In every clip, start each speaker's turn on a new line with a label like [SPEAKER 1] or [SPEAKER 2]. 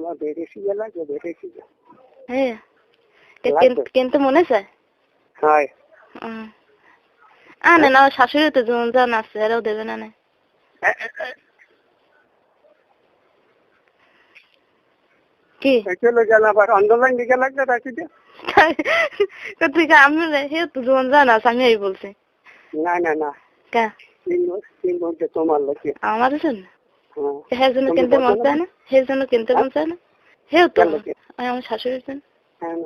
[SPEAKER 1] তোমার গেলা যে
[SPEAKER 2] হ্যাঁ। কিনতে মনে চায়
[SPEAKER 1] হয়।
[SPEAKER 2] আনে না শাশুড়ি তো জন জান আছে এরাও দেবে না কি?
[SPEAKER 1] চলে গেল আবার অন্ধলাইন দিকে লাগবে রাখি দিয়ে
[SPEAKER 2] তো তুই কা- আমি রে, হে তো জন জান আছে আমি এই বলছি।
[SPEAKER 1] না না না।
[SPEAKER 2] কা?
[SPEAKER 1] তিন তোমার
[SPEAKER 2] আমার জন্য?
[SPEAKER 1] হ্যাঁ
[SPEAKER 2] হে জন্য কিনতে মন? চায় না? হে জন্য কিনতে মন চায় না? হেও তো আমার শাশুড়ির জন্য।
[SPEAKER 1] হ্যাঁ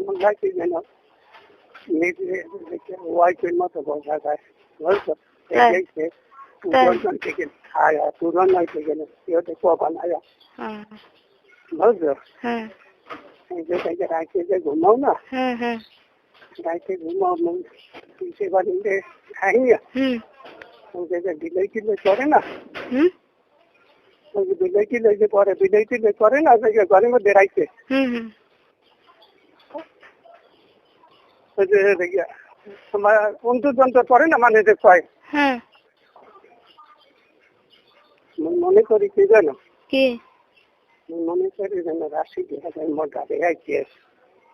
[SPEAKER 1] মন লাগছে যেন? ওয়াইফের মতো বোঝা যায় বুঝছ?
[SPEAKER 2] তাই?
[SPEAKER 1] এই যে
[SPEAKER 2] তাই?
[SPEAKER 1] থেকে খায়া পুরন থেকে কেউ তো কখন আয়া।
[SPEAKER 2] হুম
[SPEAKER 1] এই যে থেকে রাখে যে ঘুমাও না? রাখে ঘুমাও মন পিছিয়ে বাড়িতে বিলাই না করে না? যে ঘরের মধ্যে রাখছে
[SPEAKER 2] হুম হুম।
[SPEAKER 1] ওই যে দেখিয়া তোমার অন্তর্যন্ত্র করে না মানে যে কয়?
[SPEAKER 2] হ্যাঁ।
[SPEAKER 1] মনে করি কি জানো? মনে করি যেন রাশি দেখা যায় মোটা দেখাইছে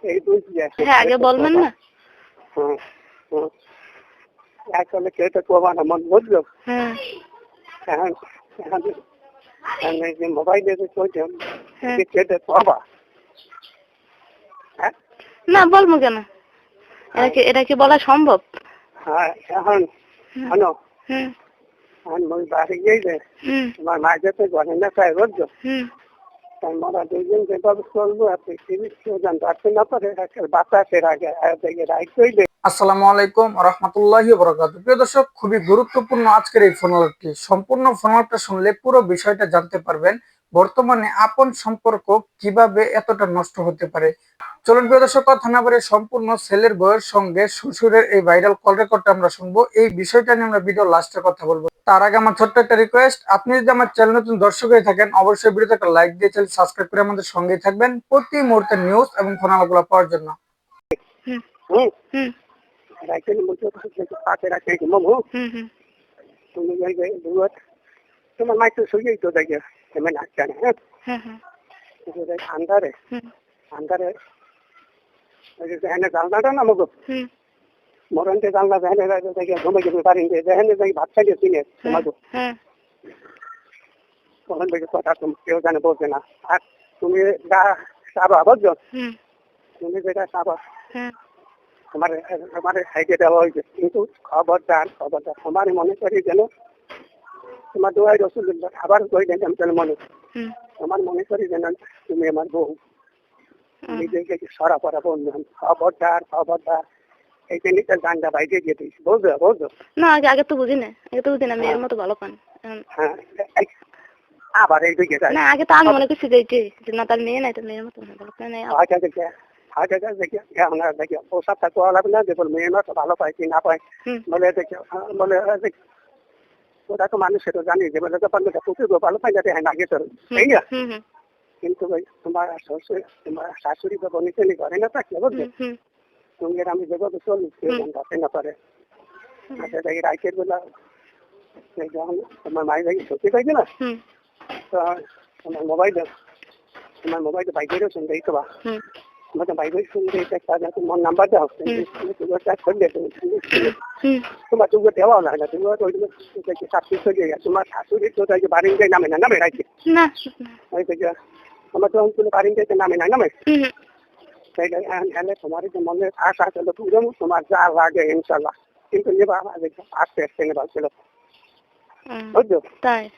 [SPEAKER 1] এই বুঝলে
[SPEAKER 2] হ্যাঁ আগে বলবেন না।
[SPEAKER 1] আসলে কেউ তো কবা না মন বুঝলো
[SPEAKER 2] হ্যাঁ। হ্যাঁ।
[SPEAKER 1] তো হ্যাঁ?
[SPEAKER 2] না বলব কেন? এটা কি এটা বলা সম্ভব?
[SPEAKER 1] হ্যাঁ এখন
[SPEAKER 2] হুম, হুম।
[SPEAKER 1] মই বাড়ি গিয়ে তোমার মা যেতে ঘরে না চাই রোজ
[SPEAKER 2] হুম।
[SPEAKER 1] মোরা কেউ জানতে না পারে বাতাসের আগে
[SPEAKER 3] আসসালামু আলাইকুম রহমতুল্লাহি বরকাত প্রিয় দর্শক, খুবই গুরুত্বপূর্ণ আজকের এই সম্পূর্ণ শুনলে পুরো বিষয়টা জানতে পারবেন। বর্তমানে আপন সম্পর্ক কীভাবে এতটা নষ্ট হতে পারে? চলুন প্রিয় দর্শক, কথা না বলে সম্পূর্ণ ছেলের বয়ের সঙ্গে শ্বশুরের এই ভাইরাল কল রেকর্ডটা আমরা শুনব। এই বিষয়টা নিয়ে আমরা ভিডিও লাস্টে কথা বলব। তার আগে আমার ছোট্ট একটা রিকোয়েস্ট আপনি যদি আমার চ্যানেল নতুন দর্শক হয়ে থাকেন অবশ্যই ভিডিওতে একটা লাইক দিয়ে চ্যানেল সাবস্ক্রাইব করে আমাদের সঙ্গেই থাকবেন প্রতি মুহূর্তে নিউজ এবং ফোন আলাপগুলো পাওয়ার জন্য।
[SPEAKER 2] হুম।
[SPEAKER 1] হুম।
[SPEAKER 2] হুম। হুম হুম।
[SPEAKER 1] তোমার মাই তো শুয়েই তো দেখে তুমি নাচছে না হ্যাঁ?
[SPEAKER 2] হ্যাঁ হ্যাঁ।
[SPEAKER 1] আন্ধারে।
[SPEAKER 2] হুম।
[SPEAKER 1] আন্ধারে। ওই যে এনে জানলাটা না মগো মরণতে জানলা ভ্যানে দেখে ঘুমে যাবে পারি ভ্যানে যাই ভাত খাইয়ে চিনে তোমাকে।
[SPEAKER 2] হ্যাঁ।
[SPEAKER 1] তখন থেকে কথা তুমি কেউ জানে বলছে না। আর তুমি যা সাবা বুঝছ?
[SPEAKER 2] হুম।
[SPEAKER 1] তুমি যেটা সাবা
[SPEAKER 2] হ্যাঁ।
[SPEAKER 1] আমার আমার সাইডে দেওয়া হয়েছে। কিন্তু খবরদার খবরদার আমার মনে করি যেন তোমার দোয়াই রসুল্লাহ আবার কই দেন আমি তাহলে মনে?
[SPEAKER 2] হুম।
[SPEAKER 1] আমার মনে করি যেন তুমি আমার বউ। নিজেকে সরা পড়া বললাম খবরদার খবরদার। এই জিনিসটা গানটা বাইরে দিয়ে দিয়েছি বুঝছ বুঝছ
[SPEAKER 2] না আগে আগে তো বুঝি না আগে তো বুঝি না মেয়ের মতো ভালো পান
[SPEAKER 1] হ্যাঁ আবার এই দিকে
[SPEAKER 2] না আগে তো আমি মনে করছি যে যে না তার মেয়ে নাই তার মেয়ের মতো ভালো পান নাই
[SPEAKER 1] আচ্ছা দেখে আচ্ছা দেখে আমরা দেখে ও সব থাকতে লাগবে না যে বল মেয়ে মতো ভালো পায় কি না পায়। বলে দেখে হ্যাঁ, বলে দেখে। ওরা তো মানুষ সেটা জানি যে বলে তো পারলে ভালো পাই যাতে হ্যাঁ আগে তো তাই না? কিন্তু ভাই তোমার শ্বশুর তোমার শাশুড়ি বা বনিতেনি করে না থাকে বুঝলে তুমি আর আমি যেভাবে চলি কেউ জানতে না পারে। আচ্ছা দেখি রাইতের বেলা যখন তোমার মায়ের দেখি সত্যি পাইছে না তো তোমার মোবাইলে তোমার মোবাইলে বাইকেরও শুনতে এই তো বা।
[SPEAKER 2] হুম।
[SPEAKER 1] আমাকে বাইরে শুনতে একটা তোমার নাম্বার দাও তোমার চার্জ করলে
[SPEAKER 2] হুম।
[SPEAKER 1] তোমার তুমি দেওয়া না না তুমি ওই শাশুড়ি চলে গেছে তোমার শাশুড়ি তো তাই বাড়ি নামে না নামে থেকে আমার তুমি বাড়ি নামে না নামে? মনে ছিল
[SPEAKER 2] হুম
[SPEAKER 1] বুঝছ
[SPEAKER 2] তাই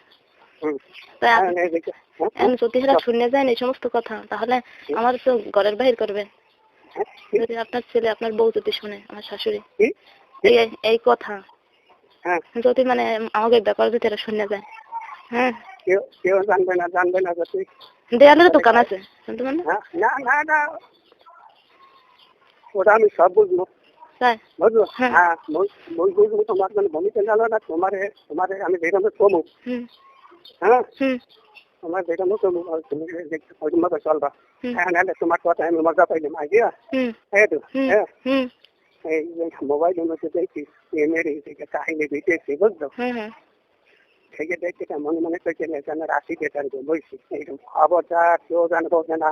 [SPEAKER 2] তাই
[SPEAKER 1] হ্যাঁ,
[SPEAKER 2] আপনি-
[SPEAKER 1] এই
[SPEAKER 2] শুনে যায় সমস্ত কথা তাহলে আমার তো ঘরের বাহির করবে যদি আপনার ছেলে আপনার বউ যদি শুনে আমার শাশুড়ি। এই এই কথা। যদি মানে আমাকে ব্যাপার যদি এরা শুনে যায়। হ্যাঁ।
[SPEAKER 1] কেউ কেউ জানবে না জানবে না
[SPEAKER 2] দেয়ালের দোকান আছে।
[SPEAKER 1] না না না। ওটা আমি সব বুঝব বুঝলো
[SPEAKER 2] হ্যাঁ।
[SPEAKER 1] হ্যাঁ মই বুঝব তোমার জন্য ভূমিকা জানো না তোমার তোমার আমি যেরকম কমু হ্যাঁ তোমার যেরকম কমু তুমি মতো চলবা। হ্যাঁ নাহলে তোমার কথা আমি মজা পাইলাম আইডিয়া এই তো হ্যাঁ এই মোবাইলের মধ্যে দেখছি এমের কাহিনী দিতেছি বুঝলো থেকে দেখে মনে মনে করছে এখানে রাশি বেটার বইছি এইরকম খবরদার কেউ জানে বোঝে না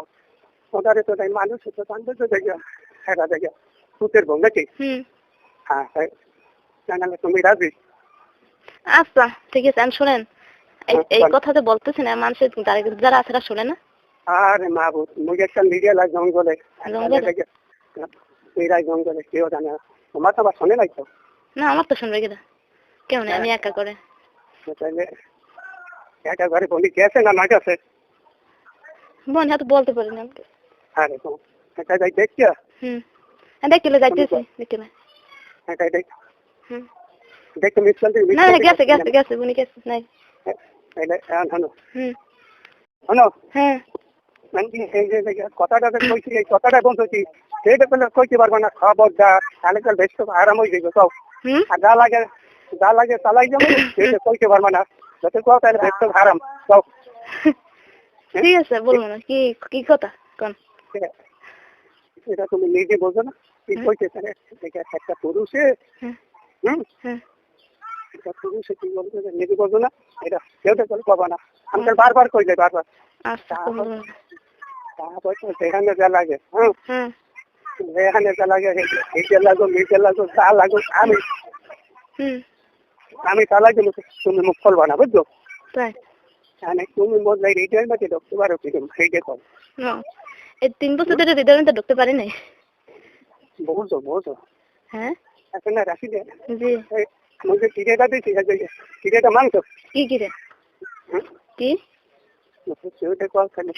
[SPEAKER 1] ওটারে তো তাই মানুষ তো জানতে তো দেখে হ্যাঁ তাই। জানালে তুমি রাজি?
[SPEAKER 2] আচ্ছা ঠিক আছে আমি শোনেন। এই
[SPEAKER 1] হ্যাঁ,
[SPEAKER 2] কথা তো বলতেছি না মানুষের যারা যারা আছে তারা শোনে না।
[SPEAKER 1] আরে মা বুঝ মুই একটা মিডিয়া লাগ জঙ্গলে।
[SPEAKER 2] জঙ্গলে?
[SPEAKER 1] জঙ্গলে কেউ জানে না। তোমার তো আবার শোনে নাই তো?
[SPEAKER 2] না আমার তো শুনবে কিনা? কেমন আমি একা করে।
[SPEAKER 1] তাহলে একা ঘরে বলি গেছে না না গেছে
[SPEAKER 2] বোন হয়তো বলতে পারি না।
[SPEAKER 1] আরে তো এটা যাই
[SPEAKER 2] হুম। হ্যাঁ দেখিলে যাইতেছি দেখিলে
[SPEAKER 1] এটা দেখ
[SPEAKER 2] হুম। না না গেছে গেছে গেছে বুনি গেছে নাই।
[SPEAKER 1] তাহলে হনো
[SPEAKER 2] হুম।
[SPEAKER 1] হনো
[SPEAKER 2] হ্যাঁ।
[SPEAKER 1] এই যে যে কথাটা যে কইছি এই কথাটা বলছি সেইটা বলে কইতে পারব না খবরদার তাহলে কাল বেশ আরাম হয়ে যাবে সব আর যা লাগে যা লাগে চালাই যাব সেইটা কইতে পারব না। যাতে কও তাহলে বেশ আরাম সব
[SPEAKER 2] ঠিক আছে বলব না কি কি কথা? কোন?
[SPEAKER 1] এটা তুমি নিজে বোঝো না। কি কইতে দেখে একটা পুরুষে।
[SPEAKER 2] হুম
[SPEAKER 1] হুম?
[SPEAKER 2] হুম
[SPEAKER 1] একটা পুরুষে কি বলতে নিজে বোঝো না। এটা কেউ তো পাবো না। আমাকে বারবার কইলে বারবার।
[SPEAKER 2] আচ্ছা
[SPEAKER 1] তারপর সেখানে যা লাগে হ্যাঁ। এখানে যা লাগে এইটা লাগো মিটে লাগো লাগো আমি আমি তা লাগে তুমি মুখ খুলবা না বুঝছ?
[SPEAKER 2] তাই।
[SPEAKER 1] মানে তুমি বললে রিটার্ন মাঝে ঢুকতে পারো কি সেইটা কর।
[SPEAKER 2] এই তিন বছর ধরে ঢুকতে পারি নাই?
[SPEAKER 1] বুঝছ বুঝছ
[SPEAKER 2] হ্যাঁ?
[SPEAKER 1] এখন না রাখি দে।
[SPEAKER 2] জি।
[SPEAKER 1] কিরেটা দিছি কিরেটা মাংস
[SPEAKER 2] কি কি? কি
[SPEAKER 1] সেটা কর খালি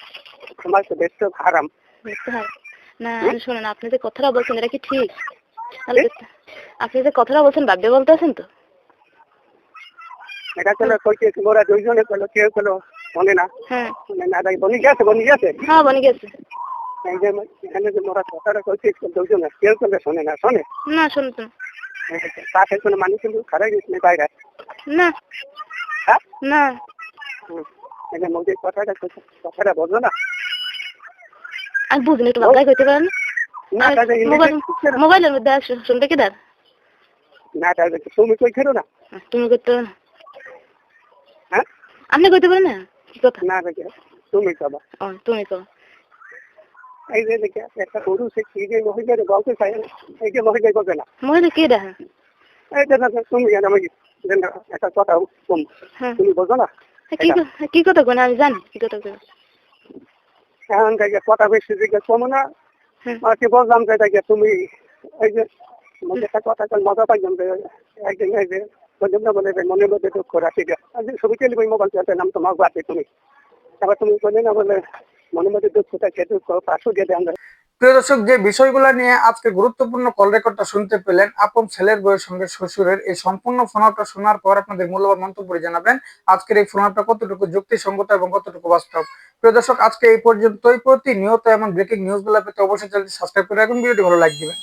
[SPEAKER 1] তোমার তো
[SPEAKER 2] না আমি আপনি যে কথাটা বলছেন এটা কি ঠিক? আপনি যে কথাটা বলছেন ভাববে বলতেছেন তো?
[SPEAKER 1] এটা চলো কইতে মোরা দুইজনে করল কেউ মনে না।
[SPEAKER 2] হ্যাঁ।
[SPEAKER 1] মনে না বনি গেছে বনি গেছে?
[SPEAKER 2] হ্যাঁ বনে গেছে।
[SPEAKER 1] এই যে এখানে যে মোরা কথাটা কইছে দুইজনে কেউ করলে শোনে না? শোনে?
[SPEAKER 2] না শুনতেন
[SPEAKER 1] তাতে কোনো মানুষ কিন্তু খারাপ গেছে বাইরে।
[SPEAKER 2] না। না।
[SPEAKER 1] হুম। এই কথাটা কথাটা বোঝো না?
[SPEAKER 2] আমি বুঝিনি একটু বাংলায় কইতে পারেন?
[SPEAKER 1] না তাহলে
[SPEAKER 2] মোবাইল
[SPEAKER 1] ইংলিশে
[SPEAKER 2] মোবাইলের মধ্যে আছে, শুনবে কি
[SPEAKER 1] না তাহলে তুমি কই খেলো না?
[SPEAKER 2] তুমি করতে
[SPEAKER 1] হ্যাঁ?
[SPEAKER 2] আপনি কইতে পারেন না? কি কথা?
[SPEAKER 1] না তুমি কবা।
[SPEAKER 2] তুমি কো
[SPEAKER 1] এই যে দেখে একটা পুরুষ এই যে মহিলার গল্প চাই না, এই যে মহিলা বলবে না
[SPEAKER 2] মহিলা কি দেখা
[SPEAKER 1] এই যে তুমি জানো আমি একটা কথা কম। তুমি বোঝো না?
[SPEAKER 2] কি ক- কি কথা কোন আমি জানি কি কথা কোন
[SPEAKER 1] এখন থেকে কথা বেশি দিকে কমো না। আর কি বললাম যে তুমি এই যে মধ্যে একটা কথা কল মজা পাইলাম যে একদিন এই যে বললাম না বলে যে মনের মধ্যে দুঃখ রাখি যে ছবি তুলি মোবাইল চালাতে নাম তোমার বাদে তুমি। এবার তুমি বলে না বলে
[SPEAKER 3] প্রিয় দর্শক, যে বিষয়গুলো নিয়ে আজকে গুরুত্বপূর্ণ কল রেকর্ডটা শুনতে পেলেন, আপন ছেলের বইয়ের সঙ্গে শ্বশুরের, এই সম্পূর্ণ ফোনাপটা শোনার পর আপনাদের মূল্যবান মন্তব্য জানাবেন। আজকের এই ফোনাপটা কতটুকু যুক্তিসঙ্গত এবং কতটুকু বাস্তব? প্রিয় দর্শক, আজকে এই পর্যন্তই। প্রতিনিয়ত এমন ব্রেকিং নিউজগুলো পেতে অবশ্যই চ্যানেলটি সাবস্ক্রাইব করে রাখুন ভিডিওটি ভালো দিবেন।